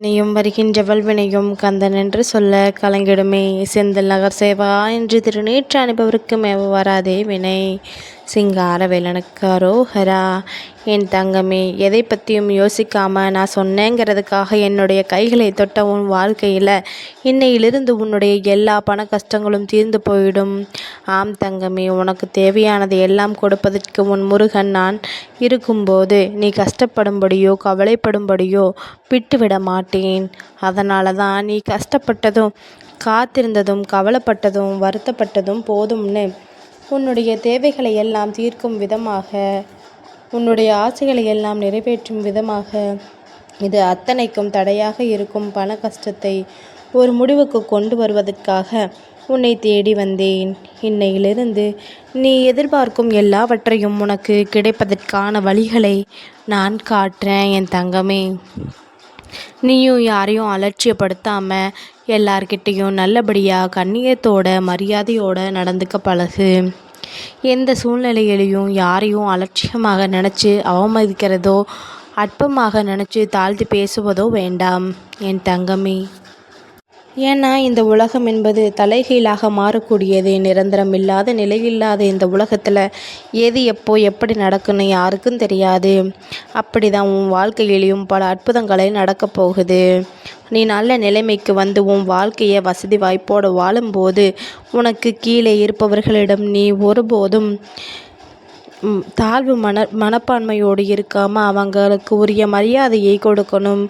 நீயும் வருகின்றவள் வினையும் கந்தன் என்று சொல்ல கலங்கிடுமே. செந்தில் நகர் சேவா என்று திருநீற்று அனுப்பவருக்கு மேவ வராதே வினை. சிங்கார வேலனுக்கு அரோஹரா என் தங்கமே எதை பற்றியும் யோசிக்காம நான் சொன்னேங்கிறதுக்காக என்னுடைய கைகளை தொட்ட உன் வாழ்க்கையில் இன்னையிலிருந்து உன்னுடைய எல்லா பண கஷ்டங்களும் தீர்ந்து போயிடும். ஆம் தங்கமே உனக்கு தேவையானதை எல்லாம் கொடுப்பதற்கு உன் முருகன் நான் இருக்கும்போது நீ கஷ்டப்படும்படியோ கவலைப்படும்படியோ விட்டுவிட மாட்டேன். அதனால தான் நீ கஷ்டப்பட்டதும் காத்திருந்ததும் கவலைப்பட்டதும் வருத்தப்பட்டதும் போதும்னு உன்னுடைய தேவைகளை எல்லாம் தீர்க்கும் விதமாக உன்னுடைய ஆசைகளை எல்லாம் நிறைவேற்றும் விதமாக. இது அத்தனைக்கும் தடையாக இருக்கும் பண கஷ்டத்தை ஒரு முடிவுக்கு கொண்டு வருவதற்காக உன்னை தேடி வந்தேன். இன்னையிலிருந்து நீ எதிர்பார்க்கும் எல்லாவற்றையும் உனக்கு கிடைப்பதற்கான வழிகளை நான் காட்டுறேன் என் தங்கமே. நீயும் யாரையும் அலட்சியப்படுத்தாமல் எல்லார்கிட்டேயும் நல்லபடியாக கண்ணியத்தோட மரியாதையோட நடந்துக்க பழகு. எந்த சூழ்நிலையிலையும் யாரையும் அலட்சியமாக நினச்சி அவமதிக்கிறதோ அற்பமாக நினச்சி தாழ்த்தி பேசுவதோ வேண்டாம். என் தங்கமே. ஏன்னா இந்த உலகம் என்பது தலைகீழாக மாறக்கூடியது. நிரந்தரம் இல்லாத நிலையில்லாத இந்த உலகத்தில் எது எப்போ எப்படி நடக்குன்னு யாருக்கும் தெரியாது. அப்படி தான் உன் வாழ்க்கையிலையும் பல அற்புதங்களை நடக்கப் போகுது. நீ நல்ல நிலைமைக்கு வந்து உன் வாழ்க்கையை வசதி வாய்ப்போடு வாழும்போது உனக்கு கீழே இருப்பவர்களிடம் நீ ஒருபோதும் தாழ்வு மன மனப்பான்மையோடு இருக்காமல் அவங்களுக்கு உரிய மரியாதையை கொடுக்கணும்.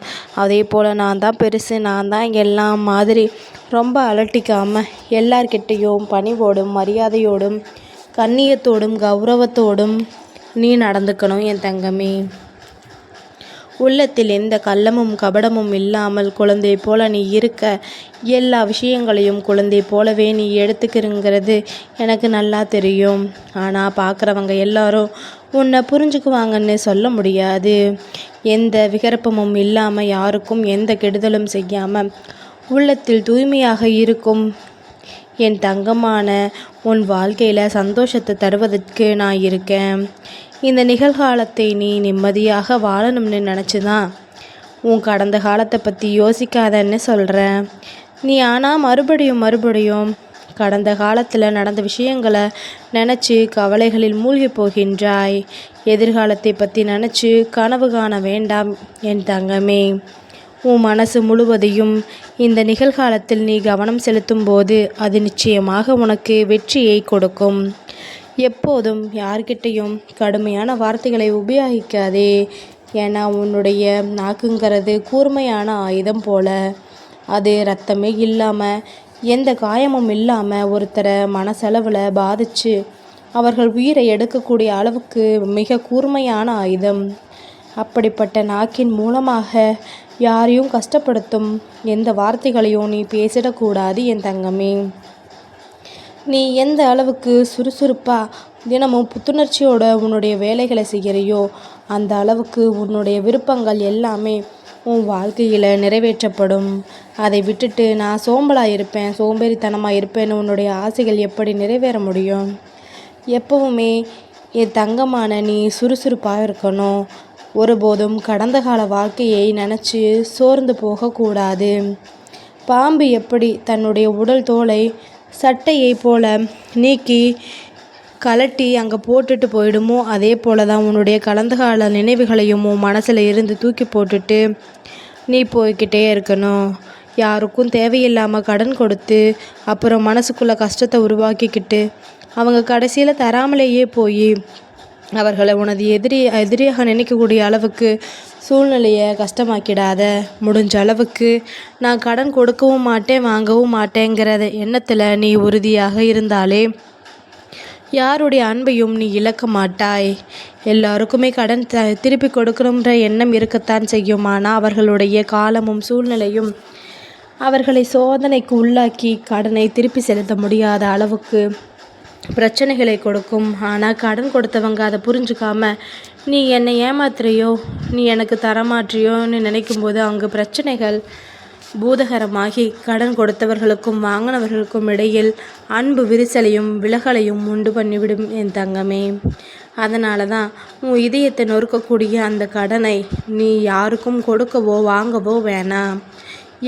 அதே போல் நான் தான் பெருசு நான் தான் எல்லாம் மாதிரி ரொம்ப அலட்டிக்காமல் எல்லார்கிட்டேயும் பணிவோடும் மரியாதையோடும் கண்ணியத்தோடும் கௌரவத்தோடும் நீ நடந்துக்கணும் என் தங்கமே. உள்ளத்தில் எந்த கள்ளமும் கபடமும் இல்லாமல் குழந்தை போல நீ இருக்க. எல்லா விஷயங்களையும் குழந்தை போலவே நீ எடுத்துக்கிறங்கிறது எனக்கு நல்லா தெரியும். ஆனால் பார்க்குறவங்க எல்லாரும் உன்னை புரிஞ்சுக்குவாங்கன்னு சொல்ல முடியாது. எந்த விகரப்பமும் இல்லாமல் யாருக்கும் எந்த கெடுதலும் செய்யாமல் உள்ளத்தில் தூய்மையாக இருக்கும். என் தங்கமான உன் வாழ்க்கையில் சந்தோஷத்தை தருவதற்கு நான் இருக்கேன். இந்த நிகழ்காலத்தை நீ நிம்மதியாக வாழணும்னு நினச்சி தான் உன் கடந்த காலத்தை பற்றி யோசிக்காதன்னு சொல்கிறேன் நீ ஆனால் மறுபடியும் மறுபடியும் கடந்த காலத்தில் நடந்த விஷயங்களை நினச்சி கவலைகளில் மூழ்கி போகின்றாய். எதிர்காலத்தை பற்றி நினச்சி கனவு காண வேண்டாம் என் தங்கமே. உன் மனசு முழுவதையும் இந்த நிகழ்காலத்தில் நீ கவனம் செலுத்தும் போது அது நிச்சயமாக உனக்கு வெற்றியை கொடுக்கும். எப்போதும் யார்கிட்டையும் கடுமையான வார்த்தைகளை உபயோகிக்காதே ஏன்னா உன்னுடைய நாக்குங்கிறது கூர்மையான ஆயுதம் போல. அது ரத்தமே இல்லாமல் எந்த காயமும் இல்லாமல் ஒருத்தரை மனசளவில் பாதித்து அவர்கள் உயிரை எடுக்கக்கூடிய அளவுக்கு மிக கூர்மையான ஆயுதம். அப்படிப்பட்ட நாக்கின் மூலமாக யாரையும் கஷ்டப்படுத்தும். எந்த வார்த்தைகளையும் நீ பேசிடக்கூடாது என் தங்கமே. நீ எந்த அளவுக்கு சுறுசுறுப்பாக தினமும் புத்துணர்ச்சியோட உன்னுடைய வேலைகளை செய்கிறையோ அந்த அளவுக்கு உன்னுடைய விருப்பங்கள் எல்லாமே உன் வாழ்க்கையில் நிறைவேற்றப்படும். அதை விட்டுட்டு நான் சோம்பலாக இருப்பேன் சோம்பேறித்தனமாக இருப்பேன்னு உன்னுடைய ஆசைகள் எப்படி நிறைவேற முடியும்? எப்பவுமே என் தங்கமான நீ சுறுசுறுப்பாக இருக்கணும். ஒருபோதும் கடந்த கால வாழ்க்கையை நினச்சி சோர்ந்து போகக்கூடாது. பாம்பு எப்படி தன்னுடைய உடல் தோலை சட்டையை போல நீக்கி கலட்டி அங்கே போட்டுட்டு போயிடுமோ அதே போல தான் உன்னுடைய கலந்த கால நினைவுகளையும் உன் மனசில் இருந்து தூக்கி போட்டுட்டு நீ போய்கிட்டே இருக்கணும். யாருக்கும் தேவையில்லாமல் கடன் கொடுத்து அப்புறம் மனசுக்குள்ளே கஷ்டத்தை உருவாக்கிக்கிட்டு அவங்க கடைசியில் தராமலேயே போய் அவர்களை உனது எதிரி எதிரியாக நினைக்கக்கூடிய அளவுக்கு சூழ்நிலையை கஷ்டமாக்கிடாத முடிஞ்ச அளவுக்கு நான் கடன் கொடுக்கவும் மாட்டேன் வாங்கவும் மாட்டேங்கிற எண்ணத்தில் நீ உறுதியாக இருந்தாலே யாருடைய அன்பையும் நீ இழக்க மாட்டாய். எல்லாருக்குமே கடன் த திருப்பி கொடுக்கணுன்ற எண்ணம் இருக்கத்தான் செய்யும். ஆனால் அவர்களுடைய காலமும் சூழ்நிலையும் அவர்களை சோதனைக்கு உள்ளாக்கி கடனை திருப்பி செலுத்த முடியாத அளவுக்கு பிரச்சனைகளை கொடுக்கும். ஆனால் கடன் கொடுத்தவங்க அதை புரிஞ்சுக்காம நீ என்னை ஏமாத்துறியோ? நீ எனக்கு தரமாற்றியோன்னு நினைக்கும்போது அங்கு பிரச்சனைகள் பூதகரமாகி கடன் கொடுத்தவர்களுக்கும் வாங்கினவர்களுக்கும் இடையில் அன்பு விரிசலையும் விலகலையும் உண்டு பண்ணிவிடும் என் தங்கமே. அதனால தான் உன் இதயத்தை நொறுக்கக்கூடிய அந்த கடனை நீ யாருக்கும் கொடுக்கவோ வாங்கவோ வேணாம்.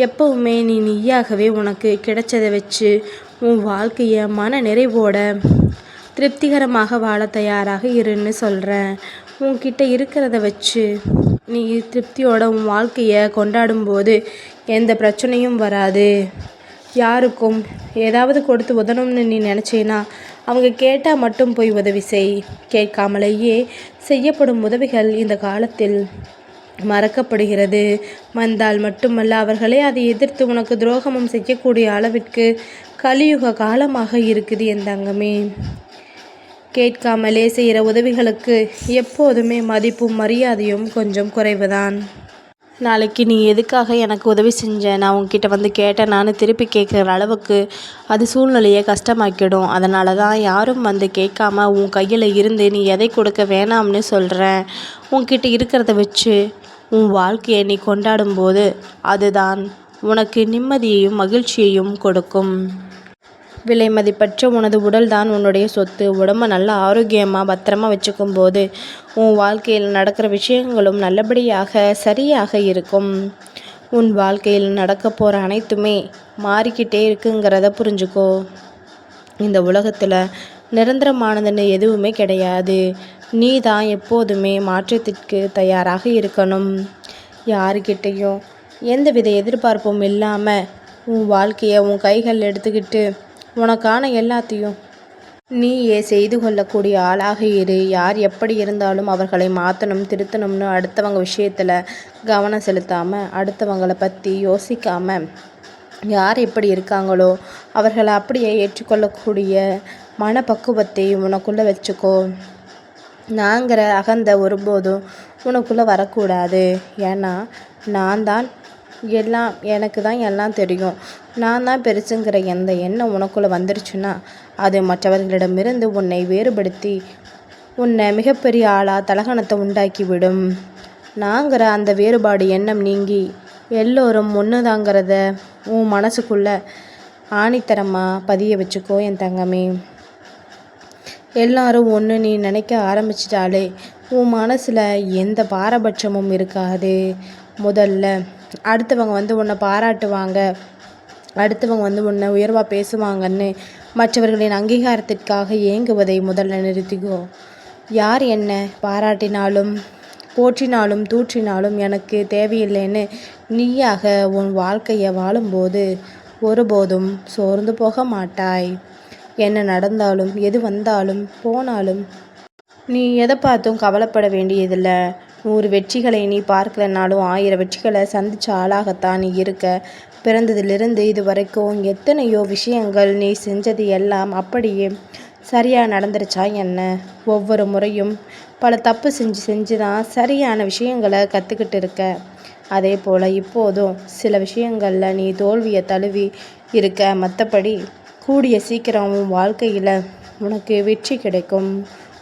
எப்பவுமே நீ நீயாகவே உனக்கு கிடைச்சதை வச்சு உன் வாழ்க்கையை மன நிறைவோட திருப்திகரமாக வாழ தயாராக இருன்னு சொல்கிறேன் உன்கிட்ட இருக்கிறத வச்சு நீ திருப்தியோட உன் வாழ்க்கையை கொண்டாடும்போது எந்த பிரச்சனையும் வராது. யாருக்கும் ஏதாவது கொடுத்து உதணும்னு நீ நினச்சேன்னா அவங்க கேட்டால் மட்டும் போய் உதவி செய். கேட்காமலேயே செய்யப்படும் உதவிகள் இந்த காலத்தில் மறக்கப்படுகிறது. வந்தால் மட்டுமல்ல அவர்களே அதை எதிர்த்து உனக்கு துரோகமும் செய்யக்கூடிய அளவிற்கு கலியுக காலமாக இருக்குது என் தங்கமே. கேட்காமலே செய்கிற உதவிகளுக்கு எப்போதுமே மதிப்பும் மரியாதையும் கொஞ்சம் குறைவுதான். நாளைக்கு நீ எதுக்காக எனக்கு உதவி செஞ்ச? நான் உன்கிட்ட வந்து கேட்டேன். நான் திருப்பி கேட்குற அளவுக்கு அது சூழ்நிலையை கஷ்டமாக்கிடும். அதனால தான் யாரும் வந்து கேட்காம உன் கையில் இருந்து நீ எதை கொடுக்க வேணாம்னு சொல்கிறேன் உன்கிட்ட இருக்கிறத வச்சு உன் வாழ்க்கையை நீ கொண்டாடும்போது அதுதான் உனக்கு நிம்மதியையும் மகிழ்ச்சியையும் கொடுக்கும். விலை மதிப்பற்ற உனது உடல் தான் உன்னுடைய சொத்து. உடம்பை நல்லா ஆரோக்கியமாக பத்திரமா வச்சுக்கும் போது உன் வாழ்க்கையில் நடக்கிற விஷயங்களும் நல்லபடியாக சரியாக இருக்கும். உன் வாழ்க்கையில் நடக்க போகிற அனைத்துமே மாறிக்கிட்டே இருக்குங்கிறத புரிஞ்சுக்கோ. இந்த உலகத்தில் நிரந்தரமானதுன்னு எதுவுமே கிடையாது. நீ தான் எப்போதுமே மாற்றத்திற்கு தயாராக இருக்கணும். யாருக்கிட்டேயும் எந்தவித எதிர்பார்ப்பும் இல்லாமல் உன் வாழ்க்கையை உன் கைகள் எடுத்துக்கிட்டு உனக்கான எல்லாத்தையும் நீயே செய்து கொள்ளக்கூடிய ஆளாக இரு. யார் எப்படி இருந்தாலும் அவர்களை மாற்றணும் திருத்தணும்னு அடுத்தவங்க விஷயத்தில் கவனம் செலுத்தாமல் அடுத்தவங்களை பற்றி யோசிக்காமல் யார் எப்படி இருக்காங்களோ அவர்களை அப்படியே ஏற்றுக்கொள்ளக்கூடிய மனப்பக்குவத்தை உனக்குள்ளே வச்சுக்கோ. நாங்கிற அகந்த ஒருபோதும் உனக்குள்ளே வரக்கூடாது. ஏன்னா நான் தான் எல்லாம் எனக்கு தான் எல்லாம் தெரியும். நான் தான் பெருசுங்கிற எந்த எண்ணம் உனக்குள்ளே வந்துருச்சுன்னா அது மற்றவர்களிடமிருந்து உன்னை வேறுபடுத்தி உன்னை மிகப்பெரிய ஆளாக தலகணத்தை உண்டாக்கி விடும் நாங்கிற அந்த வேறுபாடு எண்ணம் நீங்கி எல்லோரும் ஒன்றுதாங்கிறத உன் மனசுக்குள்ளே ஆணித்தரமாக பதிய வச்சுக்கோ என் தங்கமே. எல்லாரும் ஒன்று நீ நினைக்க ஆரம்பிச்சிட்டாலே உன் மனசில் எந்த பாரபட்சமும் இருக்காது. முதல்ல அடுத்தவங்க வந்து உன்னை பாராட்டுவாங்க. அடுத்தவங்க வந்து உன்னை உயர்வாக பேசுவாங்கன்னு மற்றவர்களின் அங்கீகாரத்திற்காக ஏங்குவதை முதல்ல நிறுத்திக்கோ. யார் என்ன பாராட்டினாலும் போற்றினாலும் தூற்றினாலும் எனக்கு தேவையில்லைன்னு நீயாக உன் வாழ்க்கையை வாழும்போது ஒருபோதும் சோர்ந்து போக மாட்டாய். என்ன நடந்தாலும் எது வந்தாலும் போனாலும் நீ எதை பார்த்தும் கவலைப்பட வேண்டியதில்லை. நூறு வெற்றிகளை நீ பார்க்கலனாலும் ஆயிரம் வெற்றிகளை சந்திச்ச ஆளாகத்தான் நீ இருக்க. பிறந்ததிலிருந்து இதுவரைக்கும் எத்தனையோ விஷயங்கள் நீ செஞ்சது எல்லாம் அப்படியே சரியாக நடந்துருச்சா என்ன? ஒவ்வொரு முறையும் பல தப்பு செஞ்சு செஞ்சு தான் சரியான விஷயங்களை கற்றுக்கிட்டு இருக்க. அதே போல் இப்போதும் சில விஷயங்களில் நீ தோல்வியை தழுவி இருக்க. மற்றபடி கூடிய சீக்கிரம் வாழ்க்கையில் உனக்கு வெற்றி கிடைக்கும்.